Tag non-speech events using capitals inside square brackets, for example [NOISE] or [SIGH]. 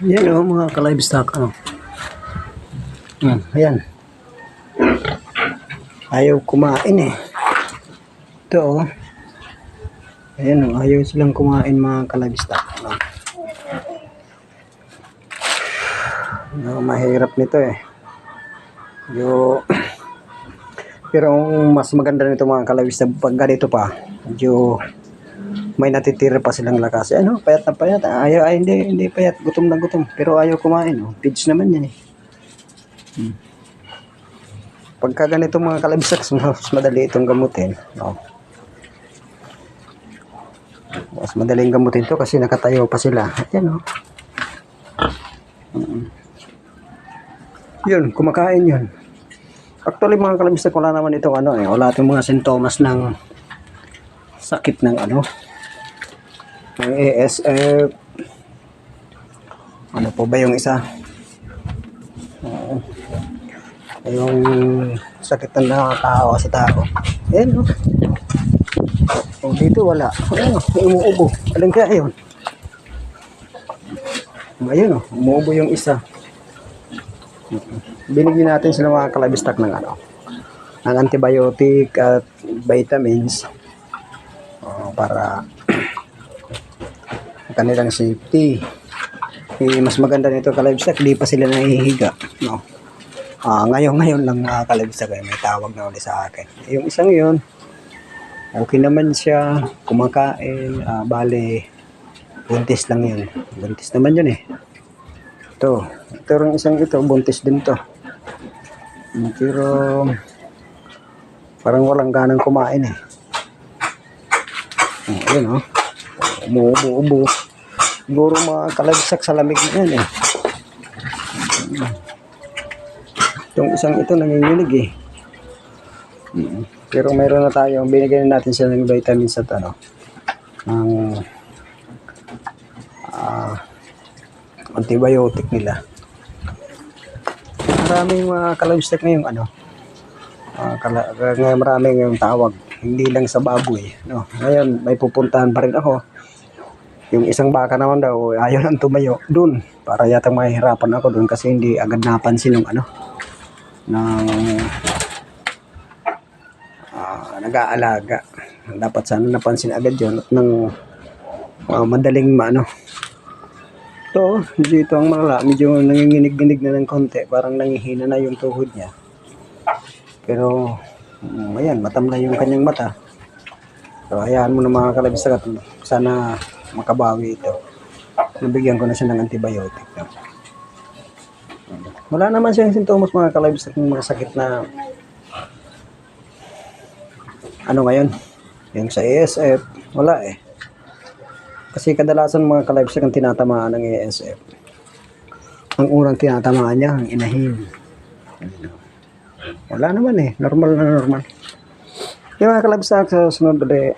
Yan o, mga ka-livestock. Ano. Ayan. Ayaw kumain eh. Ito o. Ayan o, ayaw silang kumain mga ka-livestock. Ano. No, mahirap nito eh. Yo, pero ang mas maganda nito mga ka-livestock, pag ganito pa, medyo may natitira pa silang lakas. Ano, payat na payat. Ayaw, ay, hindi, hindi payat. Gutom na gutom. Pero ayaw kumain. Oh. Pids naman yan eh. Hmm. Pagka ganito mga kalabsak, [LAUGHS] mas madali itong gamutin. No? Mas madaling gamutin to kasi nakatayo pa sila. Ayan oh. Mm. Yun, kumakain yun. Actually mga kalabsak, wala naman itong ano eh. Wala itong mga sintomas ng sakit ng ano ng ASF ano po ba yung isa? Oo. yung sakit na nakakahawa sa tao. Ayan o oh. dito wala. Ayun o umuubo. Alin kaya yun? Ayun o umuubo yung isa. Binigyan natin sila mga kalabistak ng ano? Ng antibiotic at vitamins. Oh, para kanilang safety. Eh, mas maganda nito kalibsak, di pa sila nahihiga. No? Ah, ngayon ngayon lang mga kalibsak, eh, may tawag na ulit sa akin. Yung isang yun, okay naman siya, kumakain, ah, bale, buntis lang yun. Buntis naman yun eh. Ito, ito rin isang ito, buntis din to. Pero, parang walang ganang kumain eh. Ayun oh. Umuubo-ubo. Siguro mga kalagsak sa lamig na yan eh. Itong isang ito nanginginig eh. Mm. Pero meron na tayo, binigyan natin sila ng vitamins at ano, ng ah, antibiotic nila. Maraming mga kalagsak ngayong ano, Ah, kala, ngayon maraming yung tawag, hindi lang sa baboy. No? Ngayon, may pupuntahan pa rin ako. Yung isang baka naman daw, ayaw nang tumayo doon. Para yata mahihirapan ako doon kasi hindi agad napansin ng ano, ng ah, nag-aalaga. Dapat sana napansin agad yun at ng ah, madaling maano. Ito, dito ang mga medyo nanginginig-ginig na ng konti. Parang nangihina na yung tuhod niya. Pero, um, ayan, matam na yung kanyang mata. So, hayaan mo na mga kalabisat. Sana makabawi ito. Nabigyan ko na siya ng antibiotic. Wala naman siyang sintomas mga kalabisat ng mga sakit na ano ngayon? Yung sa ASF, wala eh. Kasi kadalasan mga kalabisat ang tinatamaan ng ASF. Ang unang tinatamaan niya, ang inahin. Wala naman eh. Normal na normal. Yung mga kalabsak sa sunod ulit.